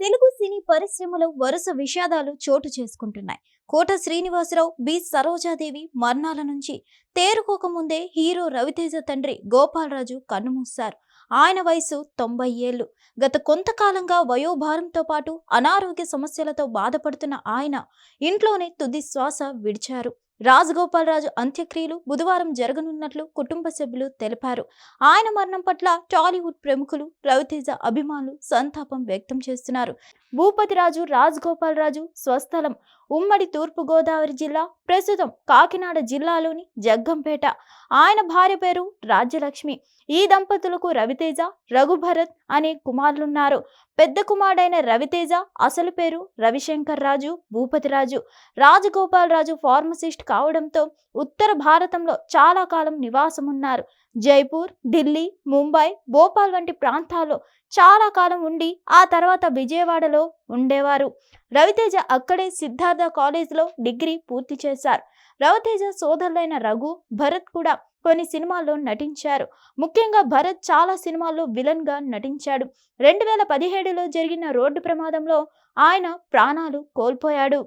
తెలుగు సినీ పరిశ్రమలో వరుస విషాదాలు చోటు చేసుకుంటున్నాయి. కోట శ్రీనివాసరావు బి. సరోజాదేవి మరణాల నుంచి తేరుకోకముందే హీరో రవితేజ తండ్రి గోపాలరాజు కన్నుమూశారు. ఆయన వయసు తొంభై ఏళ్ళు. గత కొంతకాలంగా వయోభారంతో పాటు అనారోగ్య సమస్యలతో బాధపడుతున్న ఆయన ఇంట్లోనే తుది శ్వాస విడిచారు. రాజగోపాలరాజు అంత్యక్రియలు బుధవారం జరగనున్నట్లు కుటుంబ సభ్యులు తెలిపారు. ఆయన మరణం పట్ల టాలీవుడ్ ప్రముఖులు రవితేజ అభిమానులు సంతాపం వ్యక్తం చేస్తున్నారు. భూపతిరాజు రాజగోపాలరాజు స్వస్థలం ఉమ్మడి తూర్పుగోదావరి జిల్లా ప్రస్తుతం కాకినాడ జిల్లాలోని జగ్గంపేట. ఆయన భార్య పేరు రాజ్యలక్ష్మి. ఈ దంపతులకు రవితేజ రఘుభరత్ అనే కుమారులున్నారు. పెద్ద కుమారుడైన రవితేజ అసలు పేరు రవిశంకర్ రాజు భూపతిరాజు. రాజగోపాల్ రాజు ఫార్మసిస్ట్ కావడంతో ఉత్తర భారతంలో చాలా కాలం నివాసమున్నారు. జైపూర్ ఢిల్లీ ముంబై భోపాల్ వంటి ప్రాంతాల్లో చాలా కాలం ఉండి ఆ తర్వాత విజయవాడలో ఉండేవారు. రవితేజ అక్కడే సిద్ధార్థ కాలేజ్లో డిగ్రీ పూర్తి చేశారు. రవితేజ సోదరులైన రఘు భరత్ కూడా కొన్ని సినిమాల్లో నటించారు. ముఖ్యంగా భరత్ చాలా సినిమాల్లో విలన్గా నటించాడు. రెండు వేల పదిహేడులో జరిగిన రోడ్డు ప్రమాదంలో ఆయన ప్రాణాలు కోల్పోయాడు.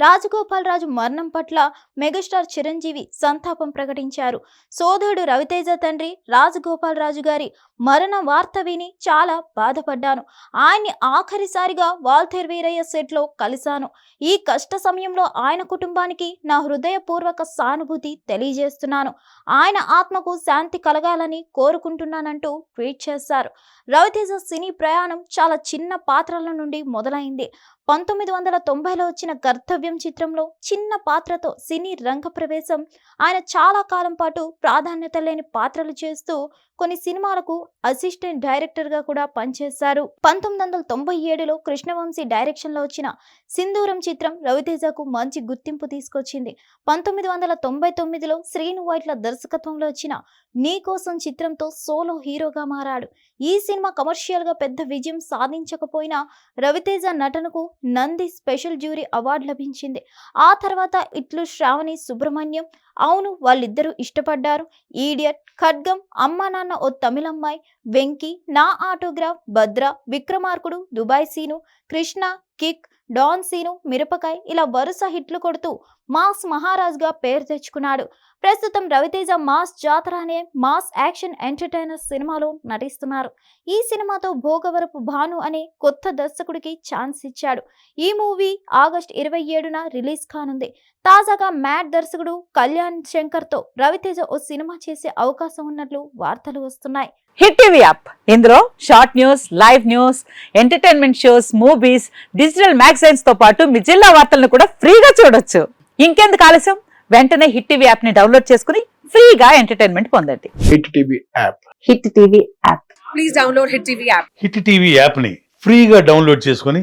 రాజగోపాల్ రాజు మరణం పట్ల మెగాస్టార్ చిరంజీవి సంతాపం ప్రకటించారు. సోదరుడు రవితేజ తండ్రి రాజగోపాల్ రాజు గారి మరణ వార్త విని చాలా బాధపడ్డాను. ఆయన్ని ఆఖరిసారిగా వాల్తేర్ వీరయ్య సెట్లో కలిశాను. ఈ కష్ట సమయంలో ఆయన కుటుంబానికి నా హృదయపూర్వక సానుభూతి తెలియజేస్తున్నాను. ఆయన ఆత్మకు శాంతి కలగాలని కోరుకుంటున్నానంటూ ట్వీట్ చేశారు. రవితేజ సినీ ప్రయాణం చాలా చిన్న పాత్రల నుండి మొదలైంది. పంతొమ్మిది వందల తొంభైలో వచ్చిన కర్తవ్యం చిత్రంలో చిన్న పాత్రతో సినీ రంగ ప్రవేశం ఆయన చాలా కాలం పాటు ప్రాధాన్యత లేని పాత్రలు చేస్తూ కొన్ని సినిమాలకు అసిస్టెంట్ డైరెక్టర్గా కూడా పనిచేశారు. పంతొమ్మిది వందల తొంభై ఏడులో కృష్ణవంశీ డైరెక్షన్లో వచ్చిన సింధూరం చిత్రం రవితేజకు మంచి గుర్తింపు తీసుకొచ్చింది. పంతొమ్మిది వందల తొంభై తొమ్మిదిలో శ్రీను వైట్ల దర్శకత్వంలో వచ్చిన నీ కోసం చిత్రంతో సోలో హీరోగా మారాడు. ఈ సినిమా కమర్షియల్గా పెద్ద విజయం సాధించకపోయినా రవితేజ నటనకు నంది స్పెషల్ జ్యూరీ అవార్డు లభించింది. ఆ తర్వాత ఇట్లు శ్రావణి సుబ్రహ్మణ్యం అవును వాళ్ళిద్దరూ ఇష్టపడ్డారు. ఈడియట్ ఖడ్గం అమ్మా నాన్న ఓ తమిళమ్మాయి వెంకీ నా autograph Bhadra Vikramarkudu Dubai Seenu Krishna kick don Seenu Mirapakay ఇలా వరుస హిట్లు కొడుతూ మాస్ మహారాజ్గా పేరు తెచ్చుకున్నాడు. ప్రస్తుతం రవితేజ మాస్ జాతర అనే మాస్ యాక్షన్ ఎంటర్టైనర్ సినిమాలో నటిస్తున్నారు. ఈ సినిమాతో భోగవరపు భాను అనే కొత్త దర్శకుడికి ఛాన్స్ ఇచ్చాడు. ఈ మూవీ ఆగస్ట్ ఇరవై ఏడున రిలీజ్ కానుంది. తాజాగా మ్యాడ్ దర్శకుడు కళ్యాణ్ శంకర్తో రవితేజ ఓ సినిమా చేసే అవకాశం ఉన్నట్లు వార్తలు వస్తున్నాయి. Hit TV app. ఇందులో short news live news entertainment shows movies digital మ్యాగజైన్స్తో పాటు మీ జిల్లా వార్తలను కూడా ఫ్రీగా చూడొచ్చు. ఇంకెందుకు ఆలస్యం? వెంటనే హిట్ టీవీ యాప్ని డౌన్లోడ్ చేసుకుని ఫ్రీగా ఎంటర్టైన్మెంట్ పొందండి. Hit TV app. Hit TV app. Please download Hit TV app. Hit TV యాప్ని ఫ్రీగా డౌన్లోడ్ చేసుకొని